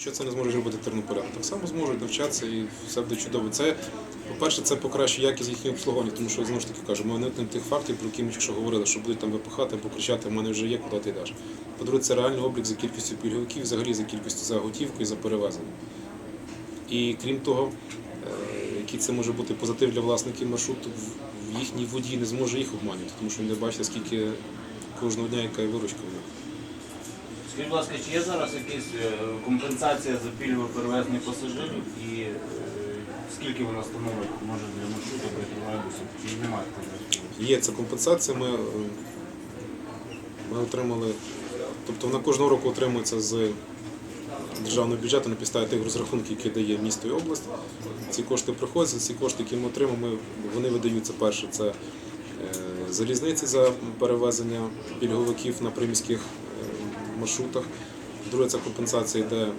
Що це не зможе зробити тернополяни? Так само зможуть навчатися і все буде чудово. Це, по-перше, це покращує якість їхнього обслуговування, тому що знову ж таки кажу, ми уникнемо тих фактів, про які ми що говорили, що будуть там випихати або кричати, в мене вже є, куди ти йдеш. По-друге, це реальний облік за кількістю пільговиків, взагалі за кількістю за готівку і за перевезення. І крім того, е, який це може бути позитив для власників маршруту, їхній водій не зможе їх обманювати, тому що він не бачить, скільки кожного дня яка виручка. в них. Скажіть, будь ласка, чи є зараз якась е, компенсація за пільгове перевезення пасажирів і е, скільки вона становить може для маршруту для тролейбусів? Чи немає такої? Є ця компенсація. Ми, е, ми отримали, тобто вона кожного року отримується з державного бюджету на підставі тих розрахунків, які дає місто і область. Ці кошти приходять, ці кошти, які ми отримаємо, ми- вони видаються перше. Це е, залізниці за перевезення пільговиків на приміських маршрутах. Друге, це компенсація йде м,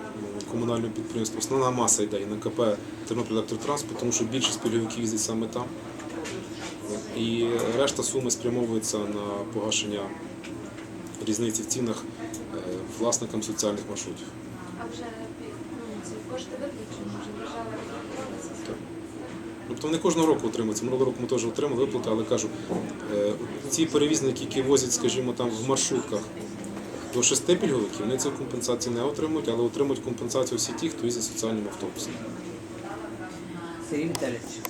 комунальному підприємству. Основна маса йде і на КП Тернопіль електротранспорт, тому що більшість пільговиків їздить саме там. І решта суми спрямовується на погашення різниці в цінах е, власникам соціальних маршрутів. А вже ну, кошти вже держава розрахувалася. Тобто вони кожного року отримуються. Минулого року ми теж отримали виплати, але кажу, е, ці перевізники, які возять, скажімо, там в маршрутках до шести пільговиків, вони цю компенсацію не отримують, але отримують компенсацію всі ті, хто їздить соціальним автобусом. Сергій Віталійович,